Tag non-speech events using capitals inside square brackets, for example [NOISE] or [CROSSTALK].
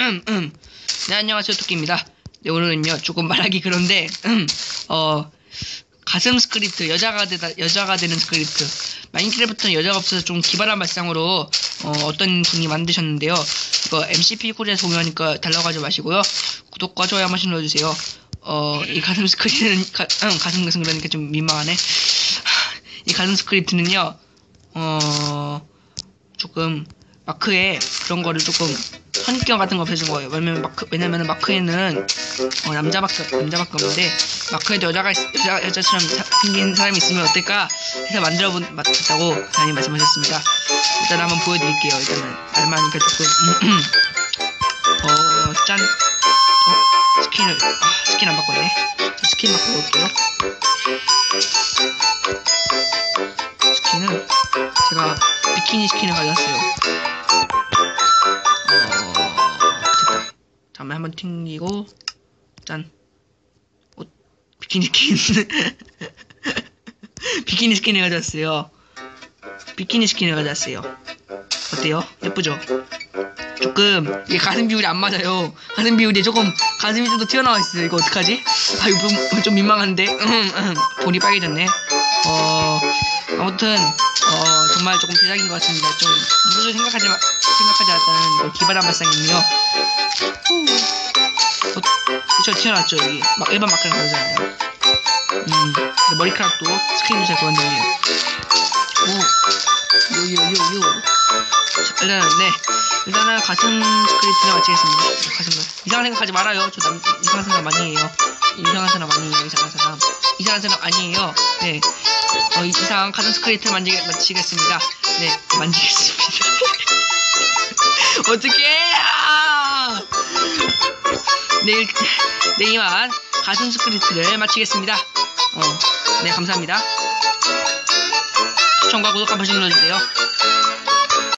음, 음. 네, 안녕하세요, 토끼입니다. 네, 오늘은요, 조금 말하기 그런데, 음, 어, 가슴 스크립트, 여자가 되다, 여자가 되는 스크립트. 마인크래프트는 여자가 없어서 좀 기발한 발상으로, 어, 어떤 분이 만드셨는데요. 이거 MCP 코리에서 공유하니까 달라고 마시고요. 구독과 좋아요 한 번씩 눌러주세요. 어, 이 가슴 스크립트는, 가, 음, 가슴 가슴 그러니까 좀 민망하네. 이 가슴 스크립트는요, 어, 조금, 마크에 그런 거를 조금 선경 같은 거 펴준 거예요. 왜냐면 마크 왜냐면 마크에는 어, 남자 마크 남자 마크인데 마크에도 여자가 있, 여자 여자처럼 사- 생긴 사람이 있으면 어떨까 해서 만들어 본 맞다고 사장님 말씀하셨습니다. 일단 한번 보여드릴게요. 일단은 알마니까 조금 어짠 어, 스킨을 아, 스킨 안 바꿨네. 스킨 바꿔볼게요. 스킨은 제가 비키니 스킨을 가져왔어요. 튕기고, 짠. 옷, 비키니 스킨. [LAUGHS] 비키니 스킨을 가져왔어요. 비키니 스킨을 가져왔어요. 어때요? 예쁘죠? 조금, 이게 가슴 비율이 안 맞아요. 가슴 비율이 조금, 가슴이 좀 더 튀어나와 있어요. 이거 어떡하지? 아, 이거 좀, 좀 민망한데? 볼이 빨개졌네. 어, 아무튼, 어, 정말 조금 대작인 것 같습니다. 좀, 누구도 생각하지, 마, 생각하지 않았다는 이런 기발한 발상이며, 어, 저 튀어나왔죠, 여기. 막 일반 마크랑 다르잖아요. 음, 머리카락도 스크린 잘 그만되네요. 오, 요, 요, 요, 요. 자, 일단은, 네. 일단은 가슴 스크립트를 마치겠습니다. 가슴, 이상한 생각하지 말아요. 저 남, 이상한 사람 아니에요. 이상한 사람 아니에요. 이상한 사람. 이상한 사람 아니에요. 네. 어, 이- 이상한 가슴 스크립트 만지, 마치겠습니다. 네, 만지겠습니다. [LAUGHS] 어떡해! 아! 내일, 네, 이만 가슴 스크립트를 마치겠습니다. 어, 네, 감사합니다. 시청과 구독 한 번씩 눌러주세요.